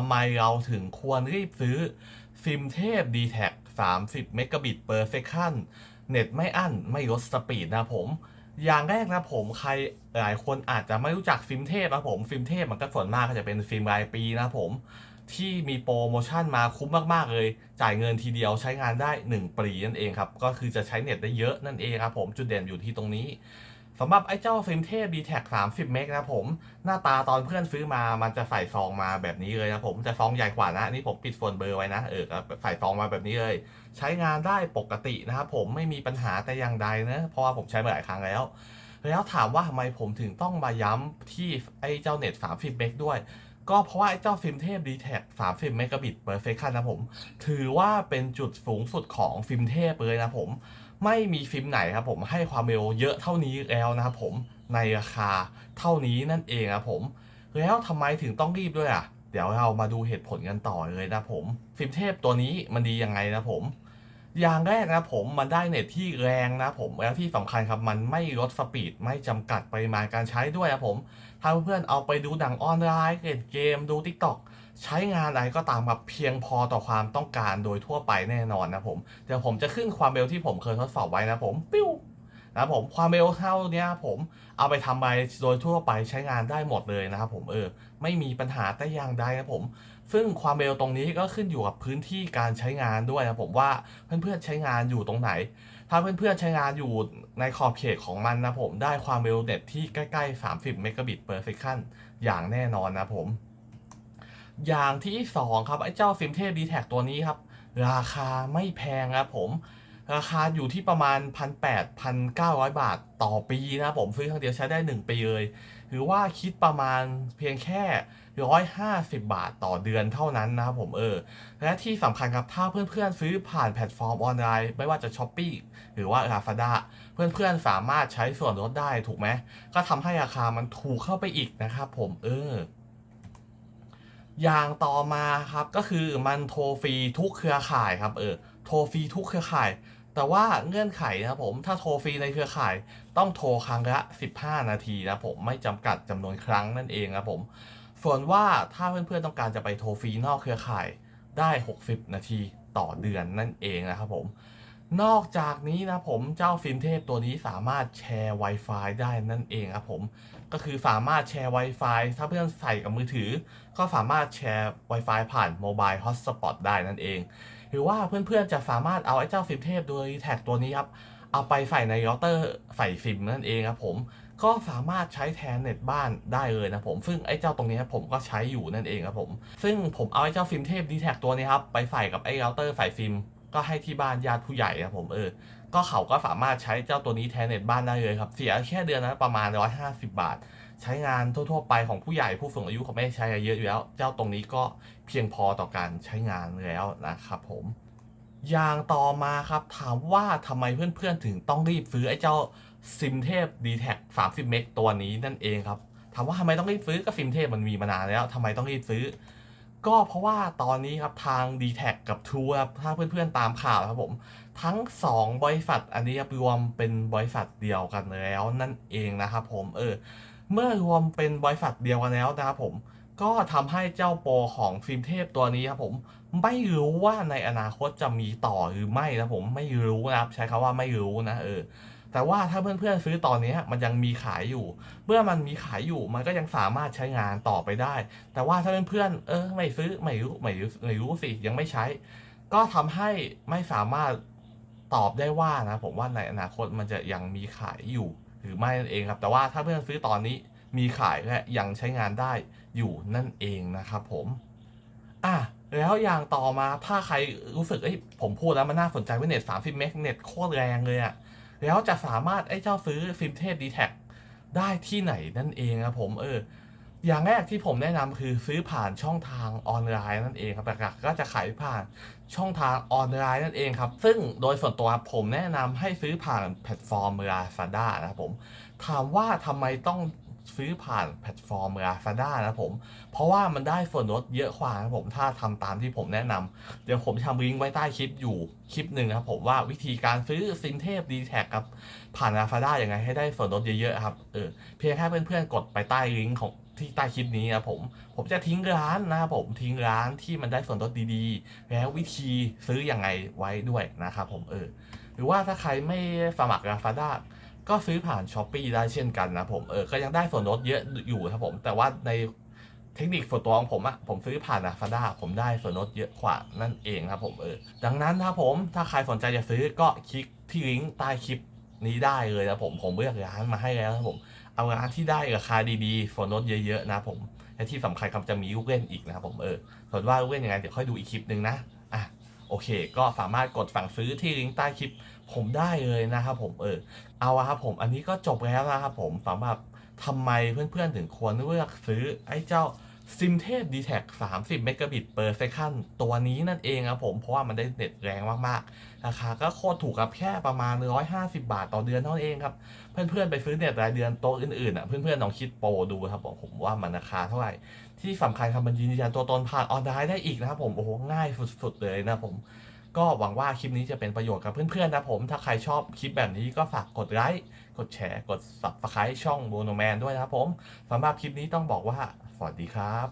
ำไมเราถึงควรรีบซื้อซิมเทพ d t แท30เมกะบิต per second เน็ตไม่อั้นไม่ลดสปีดนะผม อย่างแรกนะผมใครหลายคนอาจจะไม่รู้จักฟิล์มเทพนะผมฟิล์มเทพมันก็ส่วนมากก็จะเป็นฟิล์มรายปีนะผม ที่มีโปรโมชั่นมาคุ้มมากๆเลย จ่ายเงินทีเดียวใช้งานได้ 1 ปีนั่นเองครับ ก็คือจะใช้เน็ตได้เยอะนั่นเองครับผมจุดเด่นอยู่ที่ตรงนี้ สำหรับไอ้เจ้าฟิล์มเทพ d t แท30 เมกนะผม หน้าตาตอนเพื่อนซื้อมามันจะใส่ซองมาแบบนี้เลยนะผมแต่ซองใหญ่กว่านะนี่ผมปิดโฟนเบอร์ไว้นะเออใส่ซองมาแบบนี้เลย ใช้งานได้ปกตินะครับผมไม่มีปัญหาแต่อย่างใดนะเพราะว่าผมใช้มาหลายครั้งแล้ว แล้วถามว่าทำไมผมถึงต้องมาย้ำที่ไอ้เจ้าเน็ต30 เมกด้วย ก็เพราะว่าไอ้เจ้าฟิล์มเทพ d t แท30 เมกะบิต per second นะผม ถือว่าเป็นจุดสูงสุดของฟิล์มเทพเลยนะผม ไม่มีฟิล์มไหนครับผมให้ความเร็วเยอะเท่านี้แล้วนะครับผมในราคาเท่านี้นั่นเองครับผม แล้วทำไมถึงต้องรีบด้วยอะ เดี๋ยวเรามาดูเหตุผลกันต่อเลยนะผมฟิล์มเทพตัวนี้มันดียังไงนะผมอย่างแรกนะผมมันได้เน็ตที่แรงนะผมแล้วที่สำคัญครับมันไม่ลดสปีดไม่จำกัดปริมาณการใช้ด้วยนะผมถ้าเพื่อนๆเอาไปดูหนังออนไลน์เล่นเกมดู t ิ k t o k ใช้งานอะไรก็ตามครับเพียงพอต่อความต้องการโดยทั่วไปแน่นอนนะผม เดี๋ยวผมจะขึ้นความเร็วที่ผมเคยทดสอบไว้นะผมปิ้วนะผมความเร็วเท่านี้ผมเอาไปทำไปโดยทั่วไปใช้งานได้หมดเลยนะครับผมเออไม่มีปัญหาแต่อย่างใดนะผม ซึ่งความเร็วตรงนี้ก็ขึ้นอยู่กับพื้นที่การใช้งานด้วยนะผมว่าเพื่อนๆใช้งานอยู่ตรงไหน ถ้าเพื่อนๆใช้งานอยู่ในขอบเขตของมันนะผมได้ความเร็วเน็ตที่ใกล้ๆ 30 เมกะบิต per second อย่างแน่นอนนะผม อย่างที่2ครับไอ้เจ้าฟิมเทพ d t แท็ตัวนี้ครับ ราคาไม่แพงครับผม ราคาอยู่ที่ประมาณ 1,800-1,900 บาทต่อปีนะผมซื้อครั้งเดียวใช้ได้ 1 ปีเลยหรือว่าคิดประมาณเพียงแค่ 150 บาทต่อเดือนเท่านั้นนะครับผมเออ และที่สำคัญครับถ้าเพื่อนๆ ซื้อผ่านแพลตฟอร์มออนไลน์ ไม่ว่าจะ s h อ p e e หรือว่า Lazada เพื่อนๆ สามารถใช้ส่วนลดได้ถูกไหม ก็ทำให้ราคามันถูกเข้าไปอีกนะครับผมเออ อย่างต่อมาครับก็คือมันโทรฟรีทุกเครือข่ายครับเออโทรฟรีทุกเครือข่าย แต่ว่าเงื่อนไขนะครับผมถ้าโทรฟรีในเครือข่าย ต้องโทรครั้งละ 15 นาทีนะผมไม่จำกัดจำนวนครั้งนั่นเองครับผม ส่วนว่าถ้าเพื่อนๆต้องการจะไปโทรฟรีนอกเครือข่ายได้ 60 นาทีต่อเดือนนั่นเองนะครับผม นอกจากนี้นะผมเจ้าฟิล์มเทพตัวนี้สามารถแชร์ Wi-Fi ได้นั่นเองครับผม ก็คือสามารถแชร์ Wi-Fi ถ้าเพื่อนใส่กับมือถือ ก็สามารถแชร์ Wi-Fi ผ่าน Mobile Hotspot ได้นั่นเอง หรือว่าเพื่อนๆจะสามารถเอาไอ้เจ้าฟิล์มเทพโดยแท็กตัวนี้ครับ เอาไปใส่ในเราเตอร์ใส่ซิมนั่นเองครับผม ก็สามารถใช้แทนเน็ตบ้านได้เลยนะผม ซึ่งไอ้เจ้าตรงนี้ผมก็ใช้อยู่นั่นเองครับผม ซึ่งผมเอาไอ้เจ้าฟิล์มเทพดีแท็กตัวนี้ครับไปใส่กับไอ้เราเตอร์ใส่ซิมก็ให้ที่บ้านญาติผู้ใหญ่ครับผมเออ ก็เขาก็สามารถใช้เจ้าตัวนี้แทนเน็ตบ้านได้เลยครับ เสียแค่เดือนละประมาณ 150 บาท ใช้งานทั่วๆไปของผู้ใหญ่ผู้สูงอายุเขาไม่ใช้เยอะอยู่แล้ว เจ้าตรงนี้ก็เพียงพอต่อการใช้งานแล้วนะครับผมอย่างต่อมาครับถามว่าทำไมเพื่อนๆถึงต้องรีบซื้อไอ้เจ้าซิมเทพ d t แท30 เมกตัวนี้นั่นเองครับถามว่าทำไมต้องรีบซื้อก็ซิมเทพมันมีมานานแล้วทำไมต้องรีบซื้อ ก็เพราะว่าตอนนี้ครับทาง d t แทกับ True ครับถ้าเพื่อนๆตามข่าวครับผม ทั้ง 2 บริษัทอันนี้รรวมเป็นบริษัทเดียวกันแล้วนั่นเองนะครับผมเออเมื่อรวมเป็นบริษัทเดียวกันแล้วนะครับผมก็ทำให้เจ้าโปรของฟิล์มเทพตัวนี้ครับผมไม่รู้ว่าในอนาคตจะมีต่อหรือไม่นะผมไม่รู้นะครับใช้คำว่าไม่รู้นะเออ แต่ว่าถ้าเพื่อนๆซื้อตอนนี้มันยังมีขายอยู่ เมื่อมันมีขายอยู่มันก็ยังสามารถใช้งานต่อไปได้ แต่ว่าถ้าเพื่อนๆเออไม่ซื้อไม่รู้ไม่รู้ไม่รู้สิยังไม่ใช้ ก็ทำให้ไม่สามารถตอบได้ว่านะผมว่าในอนาคตมันจะยังมีขายอยู่หรือไม่นั่นเองครับ แต่ว่าถ้าเพื่อนซื้อตอนนี้มีขายและยังใช้งานได้อยู่นั่นเองนะครับผมอะแล้วอย่างต่อมาถ้าใครรู้สึกเอ้ยผมพูดแล้วมันน่าสนใจว่าเน็ต30เมกเน็ตโคตรแรงเลยอะ แล้วจะสามารถไอ้เจ้าซื้อซิมเทพดีแท็ได้ที่ไหนนั่นเองครับผมเอออย่างแรกที่ผมแนะนำคือซื้อผ่านช่องทางออนไลน์นั่นเองครับหลักๆก็จะขายผ่านช่องทางออนไลน์นั่นเองครับ ซึ่งโดยส่วนตัวผมแนะนำให้ซื้อผ่านแพลตฟอร์มลาซาด้านะครับผม ถามว่าทำไมต้อง ซื้อผ่านแพลตฟอร์ม Lazada นะผม เพราะว่ามันได้ส่วนลดเยอะกว่านะครับผมถ้าทำตามที่ผมแนะนำเดี๋ยวผมทำลิงก์ไว้ใต้คลิปอยู่คลิปหนึ่งนะครับผมว่าวิธีการซื้อซิมเทพ d t แทครับผ่าน Lazada ยังไงให้ได้ส่วนลดเยอะๆครับเออเพียงแค่เพื่อนๆกดไปใต้ลิงก์ของที่ใต้คลิปนี้นะครับผมผมจะทิ้งร้านนะครับผมทิ้งร้านที่มันได้ส่วนลดดีๆ แล้ววิธีซื้ออยังไงไว้ด้วยนะครับผมเออหรือว่าถ้าใครไม่สมัคร Lazada ก็ซื้อผ่าน s h อ p e e ได้เช่นกันนะผมเออก็ยังได้ส่วนลดเยอะอยู่ครับผม แต่ว่าในเทคนิคส่วนตัวของผมอะผมซื้อผ่าน Lazada ผมได้ส่วนลดเยอะกว่านั่นเองครับผมเออดังนั้นนะครับผมถ้าใครสนใจจะซื้อก็คลิกที่ลิงก์ใต้คลิปนี้ได้เลยนะผมผมเลือกร้านมาให้แล้วนะผม เอาร้านที่ได้ราคาดีๆส่วนลดเยอะๆนะผมและที่สำคัญครับจะมีลูกเล่นอีกนะครับผมเออส่วนว่าลูกเล่นยังไงเดี๋ยวค่อยดูอีกคลิปหนึ่งนะ โอเค ก็สามารถกดสั่งซื้อที่ลิงก์ใต้คลิปผมได้เลยนะครับผมเออเอาละครับผมอันนี้ก็จบแล้วนะครับผมสำหรับทำไมเพื่อนๆถึงควรเลือกซื้อไอ้เจ้า ซิมเทพ d t แท็30 เมกะบิตเปอร์เซคันตัวนี้นั่นเองครับผม เพราะว่ามันได้เน็ตแรงมากๆ ราคาก็โคตรถูกครับแค่ประมาณ 150 บาทต่อเดือนเท่านั้นเองครับ เพื่อนๆ ไปซื้อเน็ตรายเดือนโต๊ะอื่นๆอะเพื่อนๆลองคิดโปรดูครับผมผมว่ามันราคาเท่าไหร่ ที่สำคัญครับมันยืนยันตัวตนผ่านออนไลน์ได้อีกนะครับผม โอ้โหง่ายสุดๆเลยนะผม ก็หวังว่าคลิปนี้จะเป็นประโยชน์กับเพื่อนๆนะผม ถ้าใครชอบคลิปแบบนี้ก็ฝากกดไลค์ กดแชร์ กด subscribe ช่องโบโนแมนด้วยนะครับผมสำหรับคลิปนี้ต้องบอกว่า สวัสดีครับ